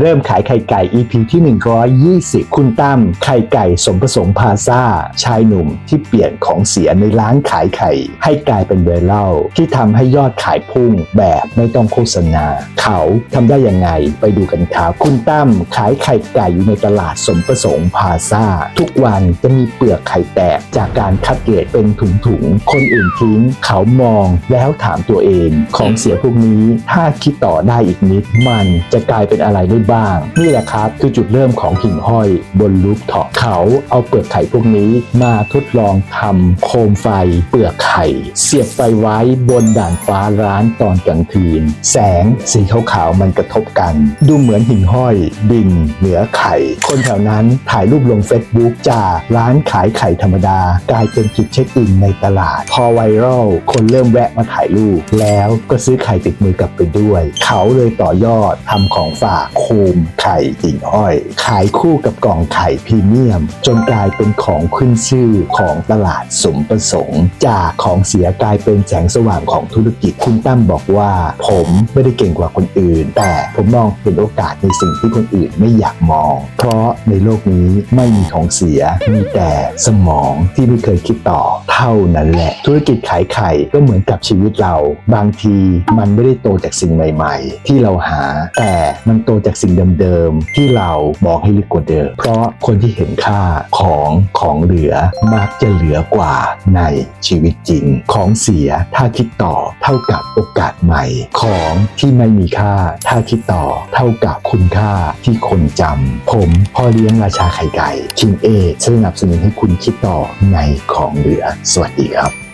เริ่มขายไข่ไก่ EP ที่ 120 คุณตั้มไข่ไก่สมประสงค์พาซาชายหนุ่มที่เปลี่ยนของเสียในร้านขายไข่ ให้กลายเป็นไวรัลที่ทำให้ยอดขายพุ่งแบบไม่ต้องโฆษณา เขาทำได้ยังไงไปดูกันครับ คุณตั้มขายไข่ไก่อยู่ในตลาดสมประสงค์พาซาทุกวันจะมีเปลือกไข่แตกจากการคัดเกรดเป็นถุงๆคนอื่นทิ้ง เขามองแล้วถามตัวเอง ของเสียพวกนี้ถ้าคิดต่อได้อีกนิด มันจะกลายเป็นอะไรได้บ้าง นี่แหละครับคือจุดเริ่มของหิ่งห้อยบนลูฟท็อปเขาเอาเปลือกไข่พวกนี้มาทดลองทำโคมไฟเปลือกไข่ เสียบไฟไว้บนด่านฟ้าร้านตอนกลางคืน แสงสีขาวๆมันกระทบกัน ดูเหมือนหิ่งห้อยบินเหนือไข่ คนแถวนั้นถ่ายรูปลงเฟซบุ๊กจากร้านขายไข่ธรรมดา กลายเป็นจุดเช็คอินในตลาด พอไวรัลคนเริ่มแวะมาถ่ายรูป แล้วก็ซื้อไข่ติดมือกลับไปด้วย เขาเลยต่อยอดทำของฝากโคมไข่หิ่งห้อย ขายคู่กับกล่องไข่พรีเมียม จนกลายเป็นของขึ้นชื่อของตลาดสมประสงค์ จากของเสียกลายเป็นแสงสว่างของธุรกิจคุณตั้มบอกว่า ผมไม่ได้เก่งกว่าคนอื่น แต่ผมมองเป็นโอกาสในสิ่งที่คนอื่นไม่อยากมอง เพราะในโลกนี้ไม่มีของเสียมีแต่สมองที่ไม่เคยคิดต่อเท่านั้นแหละ ธุรกิจขายไข่ก็เหมือนกับชีวิตเรา บางทีมันไม่ได้โตจากสิ่งใหม่ ๆ ที่เราหา แต่มันโตจากสิ่งเดิมๆที่เรามองให้ลึกกว่าเดิม เพราะคนที่เห็นค่าของของเหลือมักจะเหลือกว่าในชีวิตจริง ของเสียถ้าคิดต่อเท่ากับโอกาสใหม่ ของที่ไม่มีค่า ถ้าคิดต่อเท่ากับคุณค่าที่คนจำผมพ่อเลี้ยงราชาไข่ไก่คิงเอสนับสนุนให้คุณคิดต่อในของเหลือ สวัสดีครับ